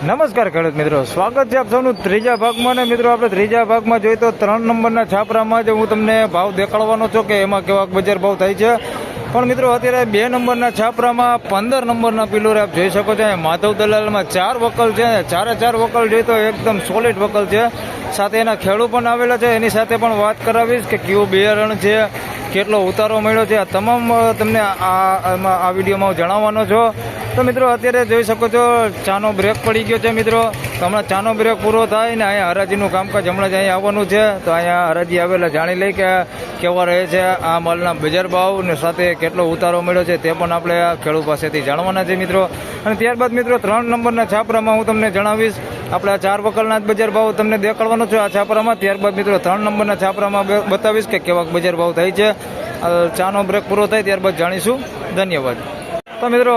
નમસ્કાર ખેડૂત મિત્રો. સ્વાગત છે આપ સૌનું ત્રીજા ભાગમાં ને મિત્રો આપણે ત્રીજા ભાગમાં જોઈએ તો ત્રણ નંબરના છાપરામાં જ હું તમને ભાવ દેખાડવાનો છું કે એમાં કેવા બજાર ભાવ થાય છે. પણ મિત્રો અત્યારે બે નંબરના છાપરામાં પંદર નંબરના પિલોર આપ જોઈ શકો છો. માધવ દલાલમાં ચાર વકલ છે. ચારે ચાર વકલ જોઈએ તો એકદમ સોલિડ વકલ છે. સાથે એના ખેડૂ પણ આવેલા છે. એની સાથે પણ વાત કરાવીશ કે કયું બિયારણ છે કેટલો ઉતારો મળ્યો છે આ તમામ તમને આ આ વિડીયોમાં જણાવવાનો છો. તો મિત્રો, અત્યારે જોઈ શકો છો, ચાનો બ્રેક પડી ગયો છે મિત્રો. તો હમણાં ચાનો બ્રેક પૂરો થાય ને અહીંયા હરાજીનું કામકાજ હમણાં જ અહીંયા આવવાનું છે. તો અહીંયા હરાજી આવેલા જાણી લઈ કે કેવા રહે છે આ માલના બજાર ભાવ ને સાથે કેટલો ઉતારો મળ્યો છે તે પણ આપણે ખેડૂત પાસેથી જાણવાના છે મિત્રો. અને ત્યારબાદ મિત્રો, ત્રણ નંબરના છાપરામાં હું તમને જણાવીશ. આપણે આ ચાર વકલના જ બજાર ભાવ તમને દેખાડવાનો છે. આ છાપરામાં ત્યારબાદ મિત્રો, ત્રણ નંબરના છાપરામાં બતાવીશ કે કેવા બજાર ભાવ થાય છે. ચાનો બ્રેક પૂરો થાય ત્યારબાદ જાણીશું ધન્યવાદ તો મિત્રો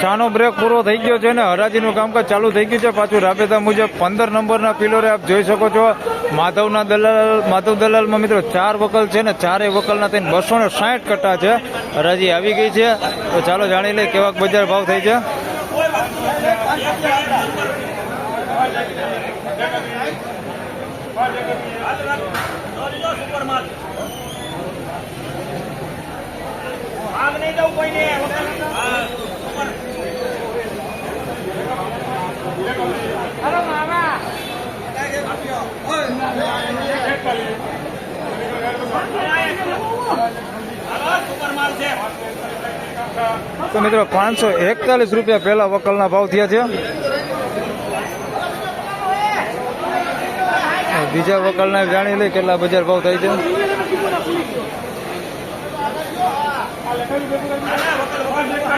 ચાનો બ્રેક પૂરો થઈ ગયો છે ને હરાજીનું કામકાજ ચાલુ થઈ ગયું છે પાછું રાબેતા મુજબ પંદર નંબરના પિલોરે આપ જોઈ શકો છો માધવના દલાલ માધવ દલાલમાં મિત્રો ચાર વકલ છે ને ચારેય વકલના થઈને બસો ને સાઠ કટ્ટા છે હરાજી આવી ગઈ છે તો ચાલો જાણી લઈએ કેવા બજાર ભાવ થાય છે આગ નહીં દઉં કોઈને. માલ તો મિત્રો પાંચસો એકતાલીસ રૂપિયા પહેલા વકલના ભાવ થયા છે. બીજા વકલના જાણી લઈ કેટલા બજાર ભાવ થાય છે.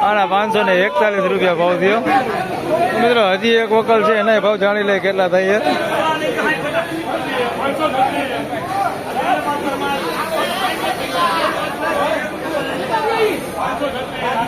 આના પાંચસો ને એકતાલીસ રૂપિયા ભાવ થયો. મિત્રો, હજી એક વકલ છે એના ભાવ જાણી લે કેટલા થાય છે આના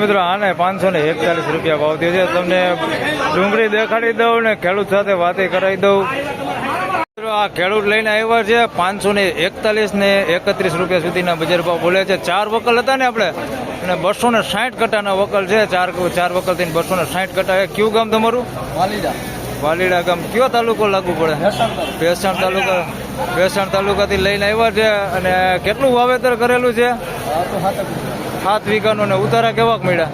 મિત્રો આને પાંચસો ને એકતાલીસ રૂપિયા ભાવ થયો છે. તમને ડુંગળી દેખાડી દઉં ને ખેડૂત સાથે વાતે કરાવી દઉં. મિત્રો આ ખેડૂત લઈને આવ્યા છે. પાંચસો ને એકતાલીસ ને એકત્રીસ રૂપિયા સુધીના બજાર ભાવ બોલે છે. ચાર વકલ હતા ને આપણે. અને બસો ને સાઠ કટાના વકલ છે. ચાર ચાર વકલ થઈને બસો ને સાઠ કટા. એ કયું ગામ તમારું? વાલીડા. ગામ. કયો તાલુકો લાગુ પડે? ભેસાણ તાલુકા. ભેસાણ તાલુકાથી લઈને આવ્યા છે. અને કેટલું વાવેતર કરેલું છે? સાત વીઘાનો ને ઉતારા કેવા મળ્યા?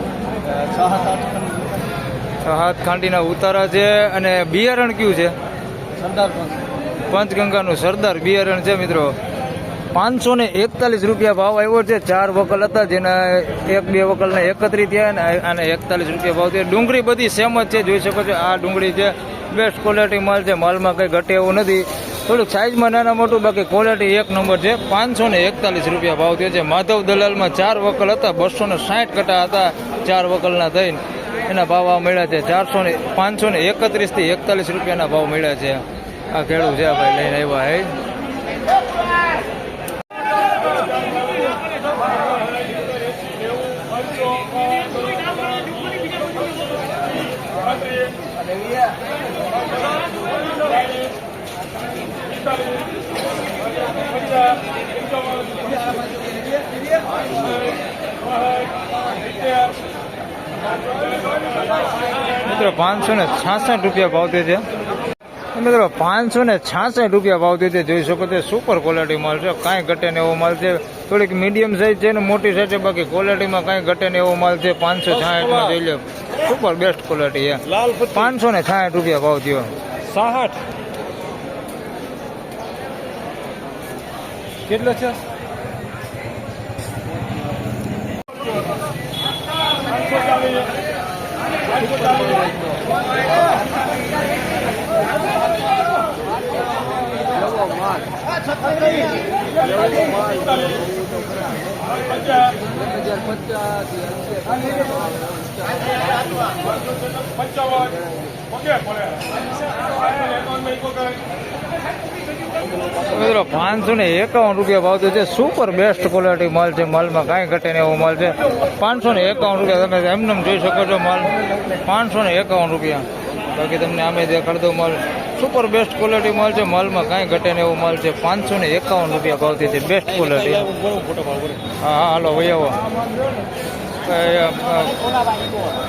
છ હાથ ખાંડીના ઉતારા છે અને બિયારણ કયું છે? સરદાર પંચગંગાનું સરદાર બિયારણ છે મિત્રો. પાંચસો ને એકતાલીસ રૂપિયા ભાવ આવ્યો છે. ચાર વકલ હતા જેના એક બે વકલને એકત્રીસ થયા ને અને એકતાલીસ રૂપિયા ભાવ થયા. ડુંગળી બધી સેમ જ છે. જોઈ શકો છો આ ડુંગળી છે. બેસ્ટ ક્વોલિટી માલ છે. માલમાં કંઈ ઘટે એવું નથી. થોડુંક સાઇઝમાં નાના મોટું, બાકી ક્વોલિટી એક નંબર છે. પાંચસો ને એકતાલીસ રૂપિયા ભાવ થયો છે. માધવ દલાલમાં ચાર વકલ હતા, બસો ને સાઠ કટા હતા ચાર વકલના થઈને. એના ભાવ આ મળ્યા છે. ચારસો ને, પાંચસો ને એકત્રીસથી એકતાલીસ રૂપિયાના ભાવ મળ્યા છે. આ ખેડૂત છે ભાઈ, લઈને આવ્યા હે મિત્રો પાંચસો ને છાસઠ રૂપિયા ભાવ દે છે. મિત્રો પાંચસો ને છાસઠ રૂપિયા ભાવ દે છે. જોઈ શકો છો સુપર ક્વોલિટી માલ છે. કાંઈ ઘટે ને એવો માલ છે. થોડીક મીડિયમ સાઇઝ છે ને મોટી સાઇઝ છે. બાકી ક્વોલિટીમાં કાંઈ ઘટે ને એવો માલ છે. પાંચસો છાસઠમાં જોઈ લે સુપર બેસ્ટ ક્વોલિટી છે. પાંચસો ને છાસઠ રૂપિયા ભાવ થયો. સાઠ. કેટલો છે? પંચાવન. મિત્રો, પાંચસો ને એકાવન રૂપિયા ભાવ છે. સુપર બેસ્ટ ક્વોલિટી માલ છે. માલમાં કાંઈ ઘટે ને એવો માલ છે. પાંચસો ને એકાવન રૂપિયા તમે એમને જોઈ શકો છો માલ. પાંચસો ને એકાવન રૂપિયા. બાકી તમને આમે જે દઉં માલ. સુપર બેસ્ટ ક્વોલિટી માલ છે. માલમાં કાંઈ ઘટે ને એવો માલ છે. પાંચસો ને એકાવન રૂપિયા ભાવ છે. બેસ્ટ ક્વોલિટી હા હા, હાલો ભાઈ આવો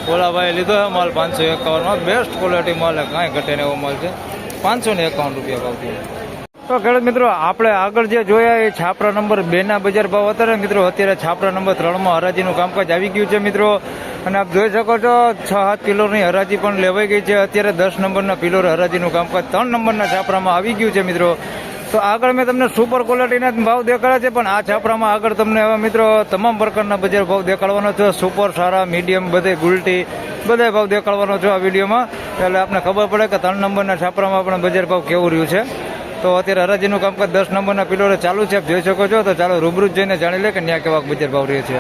ભોલાભાઈ લીધો છે માલ પાંચસો એકાવનમાં. બેસ્ટ ક્વોલિટી માલ કાંઈ ઘટે ને એવો માલ છે. પાંચસો ને એકાવન રૂપિયા ભાવ થયો. તો ખેડૂત મિત્રો, આપણે આગળ જે જોયા એ છાપરા નંબર બે ના બજાર ભાવ હતા ને મિત્રો, અત્યારે છાપરા નંબર ત્રણમાં હરાજીનું કામકાજ આવી ગયું છે, મિત્રો. અને આપ જોઈ શકો છો, છ સાત કિલોની હરાજી પણ લેવાઈ ગઈ છે. અત્યારે દસ નંબરના પિલોર હરાજીનું કામકાજ ત્રણ નંબરના છાપરામાં આવી ગયું છે, મિત્રો. તો આગળ મેં તમને સુપર ક્વોલિટીના ભાવ દેખાડ્યા છે પણ આ છાપરામાં આગળ તમને હવે મિત્રો તમામ પ્રકારના બજાર ભાવ દેખાડવાનો છે સુપર સારા મીડિયમ બધે ગુલટી બધા ભાવ દેખાડવાનો છે આ વિડીયોમાં એટલે આપણે ખબર પડે કે ત્રણ નંબરના છાપરામાં પણ બજાર ભાવ કેવું રહ્યું છે તો અત્યારે હરાજીનું કામકાજ દસ નંબરના પિલોરે ચાલુ છે આપ જોઈ શકો છો તો ચાલો રૂબરૂ જઈને જાણી લે કે ન્યા કેવા બજાર ભાવ રહે છે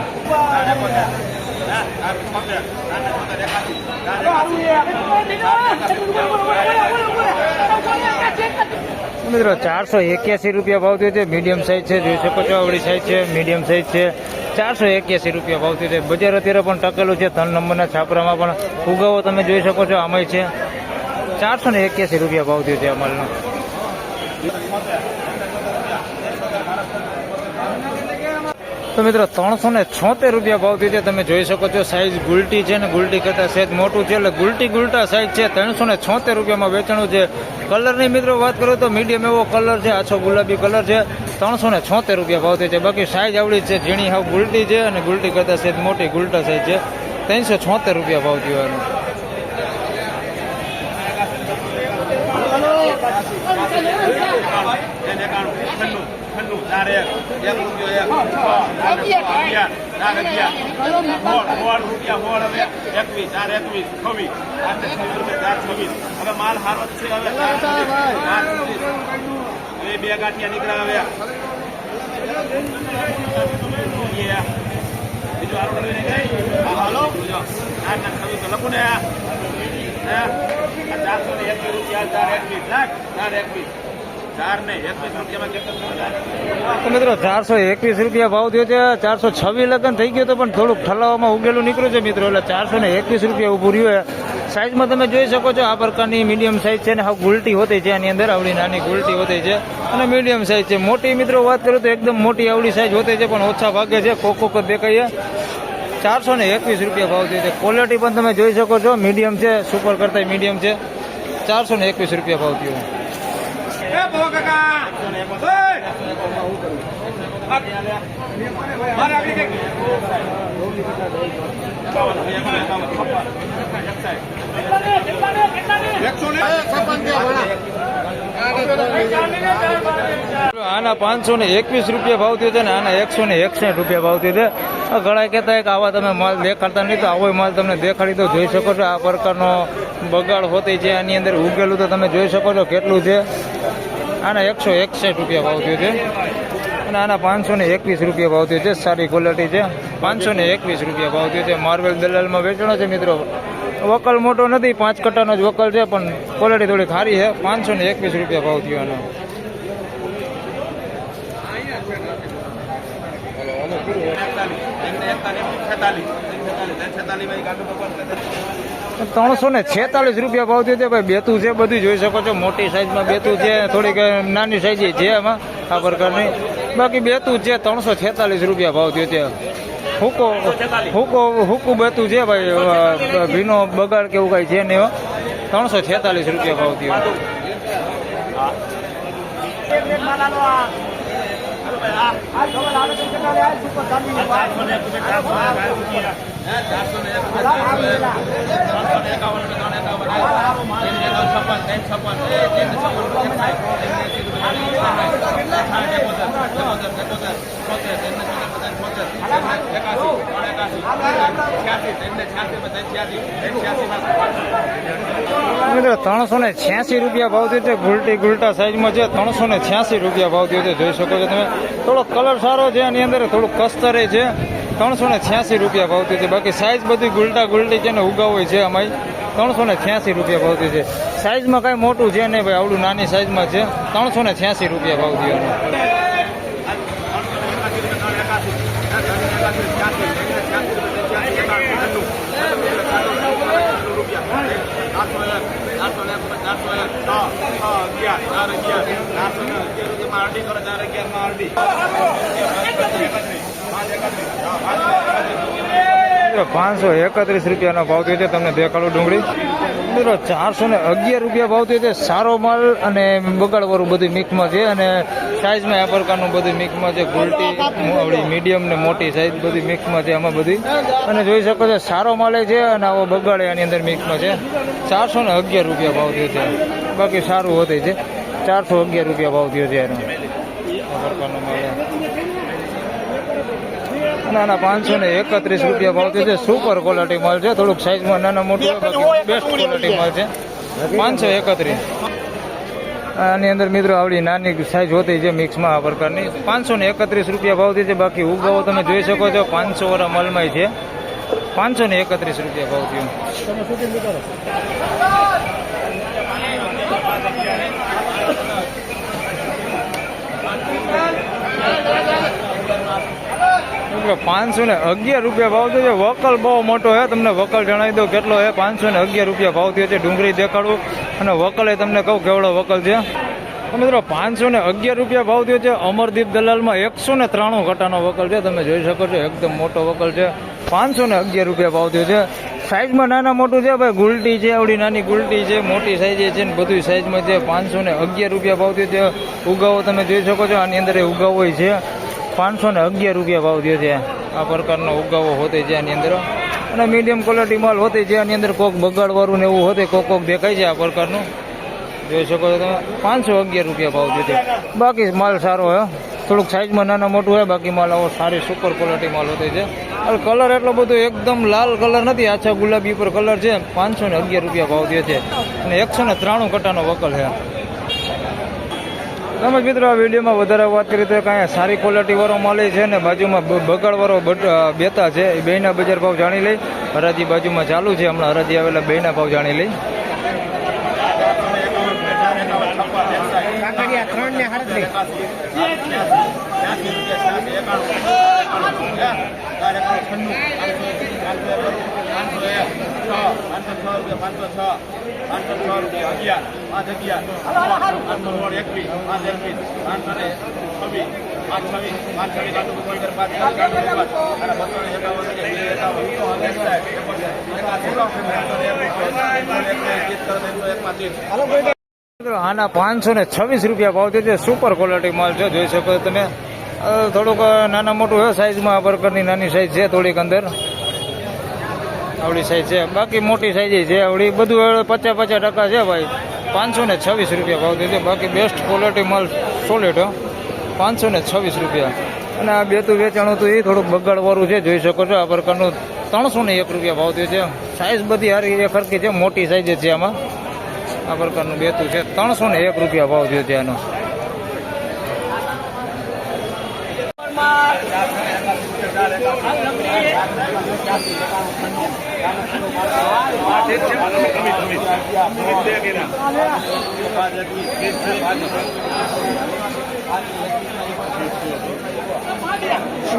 મિત્રો, ચારસો એક્યાસી રૂપિયા ભાવ થયો છે. મીડિયમ સાઇઝ છે, જોઈ શકો છો, આવડી સાઇઝ છે મીડિયમ સાઇઝ છે. ચારસો એક્યાસી રૂપિયા ભાવ થયો છે. બજાર અત્યારે પણ ટકેલું છે. ત્રણ નંબરના છાપરામાં પણ ફુગાવો તમે જોઈ શકો છો, આમાંય છે. ચારસો ને એક્યાસી રૂપિયા ભાવ થયો છે અમારનો તો મિત્રો ત્રણસો ને છોતેર રૂપિયા ભાવ છે તમે જોઈ શકો છો સાઈઝ ગુલટી છે ને ગુલટી કરતાં સહેજ મોટું છે એટલે ગુલટી ગુલટા સાઈઝ છે ત્રણસો ને છોતેર રૂપિયામાં વેચાણું છે. કલરની મિત્રો વાત કરું તો મીડિયમ એવો કલર છે, આછો ગુલાબી કલર છે, ત્રણસો ને છોતેર રૂપિયા ભાવ છે. બાકી સાઈઝ આવડી છે, ઝીણી હાવ ગુલટી છે અને ગુલટી કરતાં સહેજ મોટી ગુલટા સાઈઝ છે. ત્રણસો છોતેર રૂપિયા ભાવ થયો એનો. ઠંડુ ચાર એક રૂપિયો એક. અગિયાર ચાર અગિયાર મોળ મોળ રૂપિયા મોળ હવે એકવીસ ચાર એકવીસ છવ્વીસ. આઠ છવ્વીસ રૂપિયા ચાર છવ્વીસ. હવે માલ હારો છે હવે. બે ગાંઠિયા નીકળ્યા હવે. બીજું હારું હાલો. ચાર ને છવ્વીસ તો લખું ને આ. ચારસો ને એકવીસ રૂપિયા ચાર એકવીસ. લાખ ચાર એકવીસ. તો મિત્રો ચારસો એકવીસ રૂપિયા ભાવ થયો છે, ચારસો છવ્વીસ લગ્ન થઈ ગયો તો પણ થોડુંક ઠલાવવામાં ઉગેલું નીકળ્યું છે મિત્રો, એટલે ચારસો ને એકવીસ રૂપિયા ઊભું રહ્યું સાઇઝમાં તમે જોઈ શકો છો આ પ્રકારની મીડિયમ સાઇઝ છે ને હા ગુલટી હોતી છે એની અંદર આવડી નાની ગુલટી હોતી છે અને મીડિયમ સાઇઝ છે. મોટી મિત્રો વાત કરું તો એકદમ મોટી આવડી સાઈઝ હોતી છે, પણ ઓછા ભાગે છે, કોક કોક છે. ચારસો ને એકવીસ રૂપિયા ભાવ છે. ક્વોલિટી પણ તમે જોઈ શકો છો મીડિયમ છે સુપર કરતા મીડિયમ છે. ચારસો ને એકવીસ રૂપિયા ભાવ થયો. એ ભો કાકા! મારે આગળ કઈ આના પાંચસો ને એકવીસ રૂપિયા ભાવ થયો છે ને આના એકસો ને એકસઠ રૂપિયા ભાવ થયો છે. ઘણા કહેતા કે આવા તમે માલ દેખાડતા નહીં, તો આવો માલ તમને દેખાડી તો જોઈ શકો છો આ પ્રકારનો બગાડ હોતી છે. આની અંદર ઉગેલું તો તમે જોઈ શકો છો કેટલું છે. આના એકસો એકસઠ રૂપિયા ભાવ થયો છે અને આના પાંચસો ને એકવીસ રૂપિયા ભાવ થયો છે સારી ક્વોલિટી છે પાંચસો ને એકવીસ રૂપિયા ભાવ થયો છે માર્વેલ દલાલમાં વેચણો છે મિત્રો વકલ મોટો નથી પાંચ કટ્ટાનો જ વકલ છે પણ ક્વોલિટી થોડી સારી છે પાંચસો ને એકવીસ રૂપિયા ભાવ થયો આનો ત્રણસો ને છેતાલીસ રૂપિયા ભાવ થયો ભાઈ, બેતું છે બધું જોઈ શકો છો. મોટી સાઈઝમાં બેતું છે, થોડીક નાની સાઈઝ છે એમાં આ પ્રકારની. બાકી બેતું છે, ત્રણસો છેતાલીસ રૂપિયા ભાવ થયો છે. હુકો હુકો, હુકું બેતું છે ભાઈ ભીનો બગાડ કે એવું કાંઈ છે નહીં એવા ત્રણસો છેતાલીસ રૂપિયા ભાવ થયો. મિત્રો ત્રણસો ને છ્યાસી રૂપિયા ભાવ થયો છે. ગુલટી ગુલટા સાઈઝમાં છે. ત્રણસો ને છ્યાસી રૂપિયા ભાવ થયો જોઈ શકો છો તમે. થોડો કલર સારો છે. એની અંદર થોડું કસ્તરે છે. ત્રણસો ને છ્યાસી રૂપિયા ભાવતી છે બાકી સાઈઝ બધી ગુલટા ગુલટી છે ને ઉગાવો છે અમારી. ત્રણસો ને છ્યાસી રૂપિયા ભાવતી છે. સાઇઝમાં કાંઈ મોટું છે નહીં ભાઈ, આવડું નાની સાઇઝમાં છે. ત્રણસો ને છ્યાસી રૂપિયા ભાવ થયો એનો. મિત્રો, પાંચસો એકત્રીસ રૂપિયાનો ભાવ થયો છે. તમને દેખાડું ડુંગળી. મિત્રો, ચારસો ને અગિયાર રૂપિયા ભાવ થયો છે. સારો માલ અને બગાડવાળું બધું મિક્સમાં છે અને સાઈઝમાં આ પ્રકારનું બધું મિક્સમાં છે. ગોલ્ટી મીડિયમ ને મોટી સાઇઝ બધી મિક્સમાં છે આમાં બધી. અને જોઈ શકો છો, સારો માલે છે અને આવો બગાડે એની અંદર મિક્સમાં છે. ચારસો ને અગિયાર રૂપિયા ભાવ થયો છે. બાકી સારું હોતે છે. ચારસો અગિયાર રૂપિયા ભાવ થયો છે એનો આ પ્રકારનો માલ છે. નાના પાંચસો ને એકત્રીસ રૂપિયા ભાવ છે. સુપર ક્વોલિટી માલ છે. થોડુંક સાઈઝમાં નાના મોટું બેસ્ટ ક્વોલિટી માલ છે. પાંચસો એકત્રીસ. આની અંદર મિત્રો આવડી નાની સાઈઝ હોતી છે મિક્સમાં આ પ્રકારની. પાંચસો ને એકત્રીસ રૂપિયા ભાવથી છે. બાકી ઉગાવો તમે જોઈ શકો છો, પાંચસો વાળા માલમાં છે. પાંચસો ને એકત્રીસ રૂપિયા ભાવ થયો પાંચસો ને અગિયાર રૂપિયા ભાવ થયો છે. વકલ બહુ મોટો છે. તમને વકલ જણાવી દઉં કેટલો છે. પાંચસો ને અગિયાર રૂપિયા ભાવ થયો છે. ડુંગળી દેખાડું. અને વકલે તમને કહું કેવડો વકલ છે. મિત્રો, પાંચસો ને અગિયાર રૂપિયા ભાવ થયો છે. અમરદીપ દલાલમાં એકસો ને ત્રાણું ઘટાનો વકલ છે. તમે જોઈ શકો છો, એકદમ મોટો વકલ છે. પાંચસો ને અગિયાર રૂપિયા ભાવ થયો છે. સાઈઝમાં નાના મોટું છે ભાઈ. ગુલટી છે, આવડી નાની ગુલટી છે. મોટી સાઈઝ છે ને બધું સાઈઝમાં છે. પાંચસો ને અગિયાર રૂપિયા ભાવ થયો છે. ઉગાવો તમે જોઈ શકો છો. આની અંદર એ ઉગાવો છે. પાંચસો ને અગિયાર રૂપિયા ભાવ થયો છે. આ પ્રકારનો ઉગાવો હોતે છે આની અંદર. અને મીડિયમ ક્વોલિટી માલ હોતે છે આની અંદર કોક બગાડવાળું ને એવું હોતે, કોક કોક દેખાય છે આ પ્રકારનું. જોઈ શકો છો તમે. પાંચસો અગિયાર રૂપિયા ભાવ થયો છે. બાકી માલ સારો હોય થોડુંક સાઈઝમાં નાના મોટું હોય બાકી માલ આવો સારી સુપર ક્વોલિટી માલ હોતે છે. અને કલર એટલો બધો એકદમ લાલ કલર નથી, આછા ગુલાબી ઉપર કલર છે. પાંચસો ને અગિયાર રૂપિયા ભાવ થયો છે. અને એકસો ને ત્રાણું કટાનો વકલ છે તેમજ મિત્રો આ વિડીયોમાં વધારે વાત કરીએ તો કાંઈ સારી ક્વોલિટી વાળો માલ છે ને બાજુમાં બગાડવાળો બટ- બેતા છે. એ બેના બજાર ભાવ જાણી લઈ. હરાજી બાજુમાં ચાલુ છે. હમણાં હરાજી આવેલા બેના ભાવ જાણી લઈ. મિત્રો, આના પાંચસો ને છવ્વીસ રૂપિયા ભાવ છે સુપર ક્વોલિટી માલ છે, જોઈ શકો છો તમે. થોડુંક નાના મોટું છે સાઈઝમાં બર્ગરની નાની સાઈઝ છે થોડીક અંદર. આવડી સાઈઝ છે. બાકી મોટી સાઈઝ છે, આવડી. બધું પચાસ પચાસ ટકા છે ભાઈ. પાંચસો ને છવ્વીસ રૂપિયા ભાવ દીધો. બાકી બેસ્ટ ક્વોલિટી માલ સોલેટ પાંચસો ને છવ્વીસ રૂપિયા. અને આ બેતું વેચાણ હતું એ થોડુંક બગાડવાળું છે, જોઈ શકો છો. આ પ્રકારનું ત્રણસો ને એક રૂપિયા ભાવ થયો છે. સાઈઝ બધી સારી ખરકી છે, મોટી સાઈઝ છે આમાં. આ પ્રકારનું બેતું છે. ત્રણસો ને એક રૂપિયા ભાવ થયો છે આનો.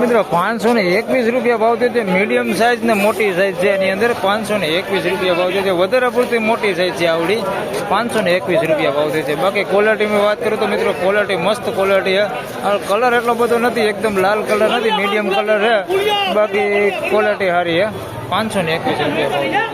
મિત્રો, પાંચસો ને એકવીસ રૂપિયા ભાવ છે. મીડિયમ સાઇઝ ને મોટી સાઇઝ છે. એની અંદર પાંચસો ને એકવીસ રૂપિયા ભાવ છે. વધારે પૂરતી મોટી સાઇઝ છે આવડી. પાંચસો ને એકવીસ રૂપિયા ભાવ છે. બાકી ક્વોલિટીની વાત કરું તો મિત્રો ક્વોલિટી મસ્ત ક્વોલિટી છે. કલર એટલો બધો નથી, એકદમ લાલ કલર નથી મીડિયમ કલર છે. બાકી ક્વોલિટી સારી છે. પાંચસો ને એકવીસ રૂપિયા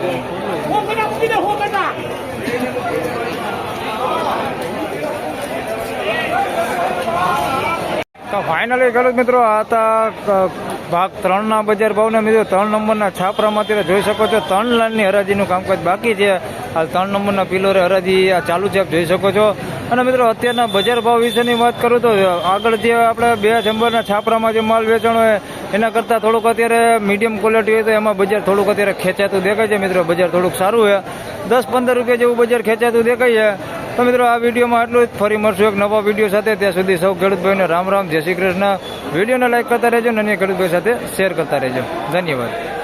તો ફાઇનલી મિત્રો આ હતા ભાગ ત્રણના બજાર ભાવના મિત્રો ત્રણ નંબરના છાપરામાં અત્યારે જોઈ શકો છો, ત્રણ લાલની હરાજીનું કામકાજ બાકી છે. હાલ ત્રણ નંબરના પિલોરે હરાજી આ ચાલુ છે જોઈ શકો છો. અને મિત્રો અત્યારના બજાર ભાવ વિશેની વાત કરું તો આગળ જે આપણે બે નંબરના છાપરામાં જે માલ વેચાણો હોય, એના કરતાં થોડુંક અત્યારે મીડિયમ ક્વોલિટી હોય તો એમાં બજાર થોડુંક અત્યારે ખેંચાતું દેખાય છે. મિત્રો બજાર થોડુંક સારું છે. દસ પંદર રૂપિયા જેવું બજાર ખેંચાતું દેખાય છે. તો મિત્રો આ વિડીયોમાં આટલું જ. ફરી મળશું એક નવા વીડિયો સાથે. ત્યાં સુધી સૌ ખેડૂતભાઈને રામ રામ, જય શ્રી કૃષ્ણ. વિડીયોને લાઇક કરતા રહેજો અને અન્ય ખેડૂતભાઈ સાથે શેર કરતા રહેજો. ધન્યવાદ.